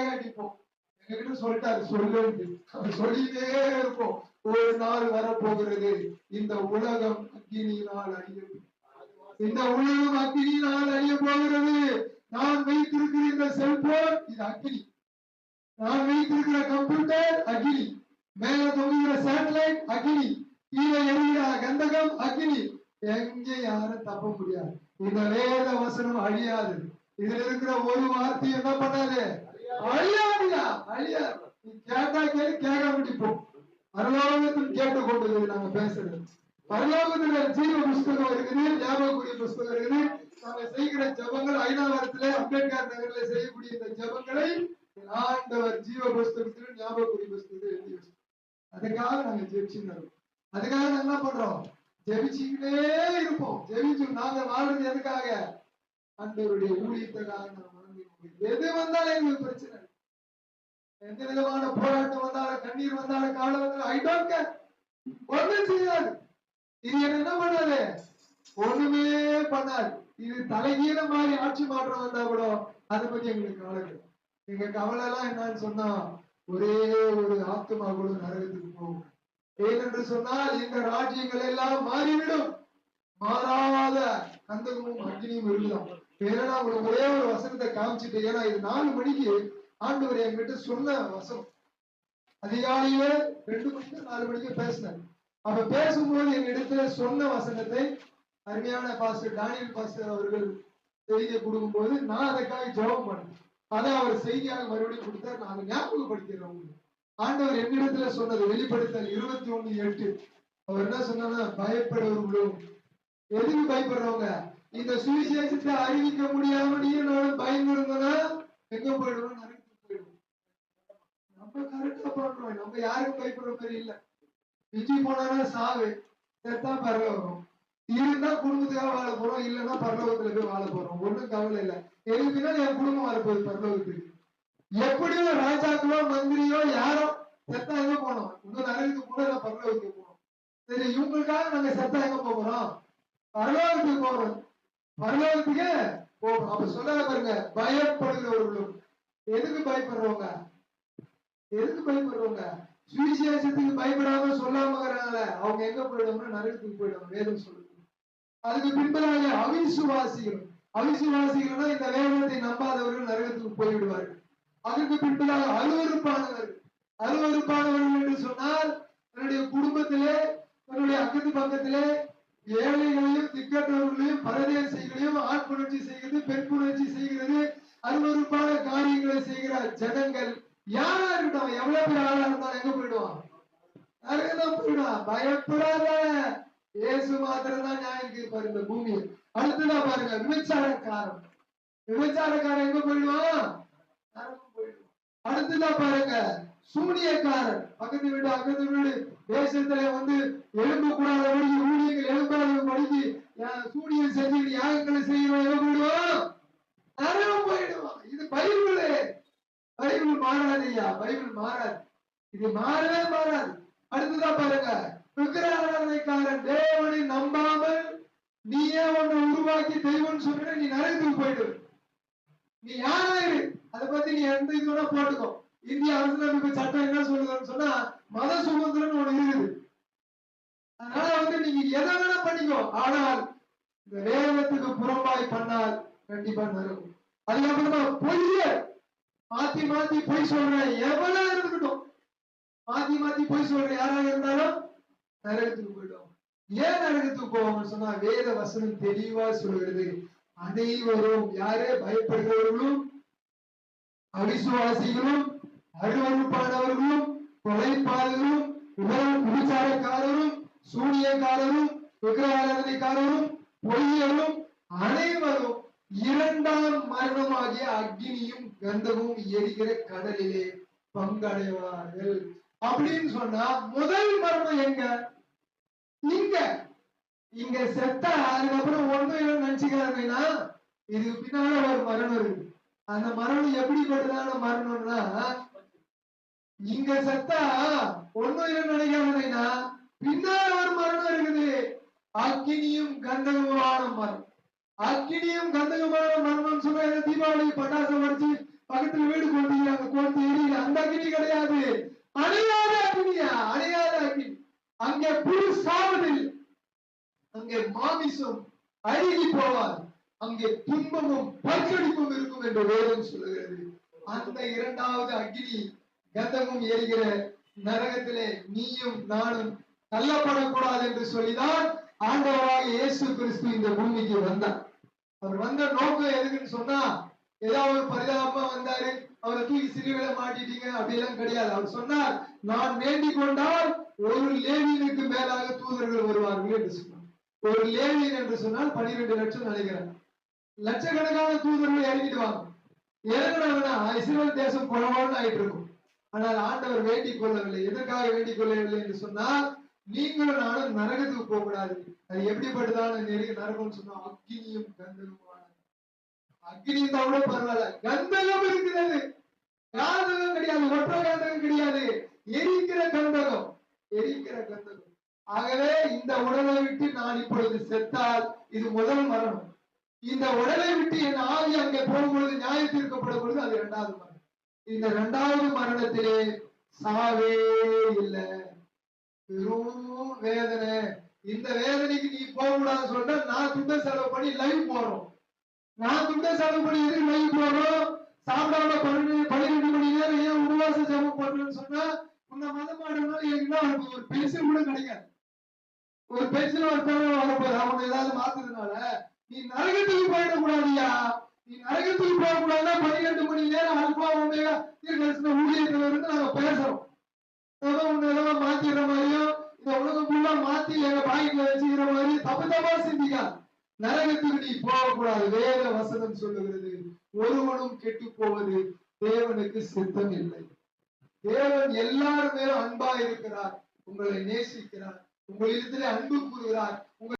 தடையாக அடிப்போம் எங்ககிட்ட சொல்லிட்டாரு சொல்லு சொல்லிட்டே இருப்போம். ஒரு நாள் வரப்போகிறது. இந்த உலகம் அக்கினியினால் அழிய இந்த உலகம் அக்கினியினால் அழிய போகிறது. நான் வைத்திருக்கிற இந்த செல்போன் இது அக்கினி. நான் வைத்திருக்கிற கம்ப்யூட்டர் அக்னி மேல தொங்குகிற சேட்டலைட் அக்னி கீழே எரிகிற கந்தகம் அக்னி எங்கே யாரும் தப்ப முடியாது. இந்த வேத வசனம் அழியாது. இதுல இருக்கிற ஒரு வார்த்தை என்ன பண்ணாது அழியாதுயா அழியாது நீ கேட்டா கேள்வி கேட்க முடிப்போம் பரலோகத்தில் கேட்டு கொண்டது நாங்க பேசுறது. பரலோகத்துல ஜீவ புஸ்தகம் இருக்குது ஞாபகக்கூடிய புஸ்தகம் இருக்குது. நாங்க செய்கிற ஜெபங்கள் ஐநாவரத்துல அம்பேத்கர் நகர்ல செய்யக்கூடிய இந்த ஜெபங்களை ஆண்டவர் ஜீவ புஸ்தகத்துல ஞாபகக்கூடிய புஸ்தகத்தில் எழுதி வச்சிருக்கார். அதுக்காக நாங்க ஜெபிச்சுன்னு அதுக்காக நாங்க என்ன பண்றோம்? ஜெபிச்சுக்கிட்டே இருப்போம். ஜெபிச்சு நாங்க வாழ்றது எதுக்காக? ஆண்டவருடைய ஊழியத்துக்காக நான் எது வந்தாலும் எங்களுக்கு பிரச்சனை எந்த விதமான போராட்டம் வந்தாலும் கண்ணீர் வந்தாலும் காலம் வந்தாலும் ஐ டோன்ட் கேர் ஒண்ணும் செய்யாது. இது என்ன என்ன பண்ணாது ஒண்ணுமே பண்ணாது. இது தலைகீழ மாதிரி ஆட்சி மாற்றம் வந்தா கூட அதை பத்தி எங்களுக்கு கவலை எங்க கவலை எல்லாம் என்னன்னு சொன்னா ஒரே ஒரு ஆத்மா கூட நரகத்துக்கு போகும். ஏனென்று சொன்னால் இந்த ராஜ்யங்கள் எல்லாம் மாறிவிடும். மாறாத கந்தகமும் அக்னியும் இருக்குதான் ஏன்னா உங்களுக்கு ஒரே ஒரு வசனத்தை காமிச்சிட்டு ஏன்னா இது நாலு மணிக்கு ஆண்டவர் என்கிட்ட சொன்ன வசனம். அதிகாலையில ரெண்டு மணிக்கு நாலு மணிக்கு பேசினேன். அப்ப பேசும்போது எங்கிடத்துல சொன்ன வசனத்தை அருமையான பாஸ்டர் டானியல் பாஸ்டர் அவர்கள் செய்தியை கொடுக்கும்போது நான் அதுக்காக ஜெபம் பண்ணேன். அதை அவர் செய்தியாக மறுபடியும் கொடுத்தார். நான் ஞாபகப்படுத்திடுறேன் உங்களுக்கு. ஆண்டவர் என்னிடத்துல சொன்னது வெளிப்படுத்தல் இருபத்தி ஒண்ணு எட்டு. அவர் என்ன சொன்னா பயப்படுவர்களும் எதுக்கு பயப்படுறவங்க? இந்த சுவிசேஷத்தை அறிவிக்க முடியாம நான் நானும் எங்க போயிடுவோம் நரகத்துக்கு போயிடுவோம் நம்ம கரெக்டா பண்றோம் நம்ம யாருக்கும் பயப்படுற மாதிரி இல்ல. மிஞ்சி போனானா சாவு. செத்தா பரலோகம் இருந்தா குடும்பத்துக்காக வாழ போறோம். இல்லைன்னா பரலோகத்துல போய் வாழ போறோம். ஒண்ணும் கவலை இல்ல. எதுக்குன்னா என் குடும்பம் வரப்போகுது பரலோகத்துக்கு. எப்படியோ ராஜாக்களோ மந்திரியோ யாரோ செத்தா எங்க போனோம்? இன்னும் நரகத்துக்கு கூட நான் பரலோகத்துக்கு போனோம்? சரி இவங்களுக்காக நாங்க செத்தா எங்க போகிறோம் பரலோகத்துக்கு போறோம். பரலோகத்துக்கு அப்ப சொல்ல பாருங்க. பயப்படுகிறவர்களும். எதுக்கு பயப்படுறவங்க? எதுக்கு பயப்படுறவங்க? சுவிசேஷத்துக்கு பயப்படாம சொல்லாம அவங்க எங்க போயிடுவாங்க நரகத்துக்கு போயிடுவாங்க வேதம் சொல்லுங்க அதுக்கு பின்பதாக அவிசுவாசிகள். அவிசுவாசிகள்னா இந்த வேதத்தை நம்பாதவர்கள் நரகத்துக்கு போய்விடுவார்கள். அதற்கு பின்பதாக அருவருப்பானவர்கள் அருவருப்பானவர்கள் என்று சொன்னால் தன்னுடைய குடும்பத்திலே தன்னுடைய அக்கத்து பக்கத்திலே ஏழைகளையும் திக்கற்றவர்களையும் புணர்ச்சி செய்கிறது பெண் புணர்ச்சி செய்கிறது அருவறுப்பான காரியங்களை செய்கிற ஜனங்கள் யாரா இருக்கட்டும் எவ்வளவு பேர் ஆளா இருந்தாலும் எங்க போயிடுவான்? நரகத்தான் போயிடுவான் பயப்படாத. இயேசு மாத்திரம் தான் நியாயம் தீர்ப்பார் இந்த பூமியில். அடுத்ததா பாருங்க விபச்சாரக்காரன். விபச்சாரக்காரன் எங்க போயிடுவான்? போயிடுவான். அடுத்ததா பாருங்க சூனியக்காரன். பக்கத்து வீடு அக்கத்து வீடு தேசத்துல வந்து எலும்பு கூட ஊழியர்கள் எழும்பாதபடிக்கு யா- சூனியம் செஞ்சு யாகங்களை செய்யறோம் நரகம் போயிடுவான் இது பைபிள். பைபிள் மாறாதுய்யா பைபிள் மாறாது. இது மாறவே மாறாது. அடுத்ததான் பாருங்க விக்கிரகாரணைக்காரன் தேவனை நம்பாமல் நீயே ஒண்ணு உருவாக்கி தெய்வம்னு சொல்ற நீ நரகத்துக்கு போயிடு. நீ யாரா அதை பத்தி நீ எந்த இது வேணா போட்டுக்கோ. இந்திய அரசியலமைப்பு சட்டம் என்ன சொல்லுதுன்னு சொன்னா மத சுதந்திரம் ஒண்ணு இருக்குது. அதனால வந்து நீங்க எதை வேணா பண்ணிக்கோ. ஆனால் இந்த வேதத்துக்கு புறம்பாய் பண்ணால் கண்டிப்பா நரகம் அதுக்கப்புறமா பொய்ய. மாத்தி மாத்தி பொய் சொல்ற எவனா இருக்கட்டும் மாத்தி மாத்தி பொய் சொல்ற யாரா இருந்தாலும் நரகத்துக்கு போயிடும் ஏன் நரகத்துக்கு போவாங்கன்னு சொன்னா வேத வசனம் தெளிவா சொல்கிறது அனைவரும் யாரே பயப்படுகிறவர்களும் அவிசுவாசிகளும் அருவறுப்பானவர்களும் கொலைப்பாளர்களும் உலகம் குடிச்சாரக்காரரும் சூனியக்காரரும் விக்கிரகாரதிக்காரரும் பொய்யலும் அனைவரும் இரண்டாம் மரணமாகிய அக்னியும் கந்தமும் எரிகிற கடலிலே பங்கடைவார்கள். அப்படின்னு சொன்னா முதல் மரணம் எங்க? இங்க. இங்க செத்தா அதுக்கப்புறம் ஒண்ணும் இல்லைன்னு நினைச்சுக்கிறாங்கன்னா இதுக்கு பின்னால ஒரு மரணம் இருக்கு. அந்த மரணம் எப்படிப்பட்டதான மரணம்னா இங்க செத்தா ஒண்ணும் இல்லைன்னு நினைக்காம பின்னால ஒரு மரணம் இருக்குது. அக்கினியும் கந்தகமான மரம் அக்கினியும் கந்தகமான மர்மம் சொன்னா தீபாவளி பட்டாசு வடிச்சு பக்கத்துல வீடு கொண்டு கோர்த்து எரியல அந்த அக்கினி கிடையாது. அழியாத அக்கினியா? அழியாத அக்கினி. அங்கே புழு சாவதில் அங்கே மாமிசம் அழுகி போவார். அங்கே துன்பமும் பச்சடிப்பும் இருக்கும் என்று வேதம் சொல்லுகிறது. அந்த இரண்டாவது அக்னி கந்தகம் எரிகிற நரகத்திலே நீயும் நானும் தள்ளப்படக்கூடாது என்று சொல்லிதான் ஆண்டவராக இயேசு கிறிஸ்து இந்த பூமிக்கு வந்தார். அவர் வந்த நோக்கம் எதுக்குன்னு சொன்னா ஏதாவது ஒரு பரிதாபமா வந்தாரு அவரை தூக்கி சிலுவையில மாட்டிட்டீங்க அப்படியெல்லாம் கிடையாது. அவர் சொன்னார் நான் வேண்டிக் கொண்டால் ஒரு லேவியனுக்கு மேலாக தூதர்கள் வருவார்கள் என்று சொன்னார். ஒரு லேவியன் என்று சொன்னால் பனிரெண்டு லட்சம் நினைக்கிறேன் லட்சக்கணக்கான தூதர்கள் இறங்கிடுவாங்க இறங்கினாங்கன்னா இஸ்ரேல் தேசம் குழவான்னு ஆயிட்டு இருக்கும் ஆனால் ஆண்டவர் வேண்டிக் கொள்ளவில்லை. எதற்காக வேண்டிக் கொள்ளவில்லை என்று சொன்னால் நீங்களும் நானும் நரகத்துக்கு போக கூடாது. அது எப்படிப்பட்டதான நெருங்க நரகம்னு சொன்னா அக்னியும் கந்தகமான அக்னி இருந்தா கூட பரவாயில்ல. கந்தகம் இருக்கிறது. காந்தகம் கிடையாது. ஒற்றை கந்தகம் கிடையாது. எரிக்கிற கந்தகம். எரிக்கிற கந்தகம். ஆகவே இந்த உடலை விட்டு நான் இப்பொழுது செத்தால் இது முதல் மரணம். இந்த உடலை விட்டு என் ஆவி அங்கே போகும்பொழுது நியாய தீர்க்கப்படும் பொழுது அது இரண்டாவது மரணம். இந்த இரண்டாவது மரணத்திலே சாவே இல்லை. பெரும் வேதனை. இந்த வேதனைக்கு நீ போக கூடாதுன்னு சொல்லிட்டு நான் துண்ட செலவு பண்ணி லைவ் போறோம் நான் துண்ட செலவு பண்ணி எதுக்கு லைவ் போறோம் சாப்பிடாம பன்னெண்டு பன்னிரெண்டு மணி நேரம் ஏன் உருவாச ஜெபம் பண்றேன்னு சொன்னா உன்னை மதம் ஆடுனால உனக்கு ஒரு பென்சில் கூட கிடைக்காது. ஒரு பென்சில் ஒரு பேர் வரப்போது அவங்க ஏதாவது மாத்துறதுனால நீ நரகத்துக்கு போயிடக்கூடாதியா நீ நரகத்துக்கு போகக்கூடாதுன்னா பன்னிரெண்டு மணி நேரம் அல்பா ஒமேகா தீர்க்கதரிசன ஊழியர்கள் இருந்து நாங்க பேசுறோம். ஏதோ ஒண்ணு நிலைமை மாத்திடுற மாதிரியும் இந்த உலகம் ஃபுல்லா மாத்தி எங்க பாக்கெட்ல வச்சுக்கிற மாதிரி தப்பு தப்பா சிந்திக்காது. நரகத்துக்கு நீ போகக்கூடாது. வேத வசனம் சொல்லுகிறது ஒருவனும் கெட்டு போவது தேவனுக்கு சித்தம் இல்லை. தேவன் எல்லாருமே மேலும் அன்பா இருக்கிறார் உங்களை நேசிக்கிறார் உங்களிடத்திலே அன்பு கூறுகிறார்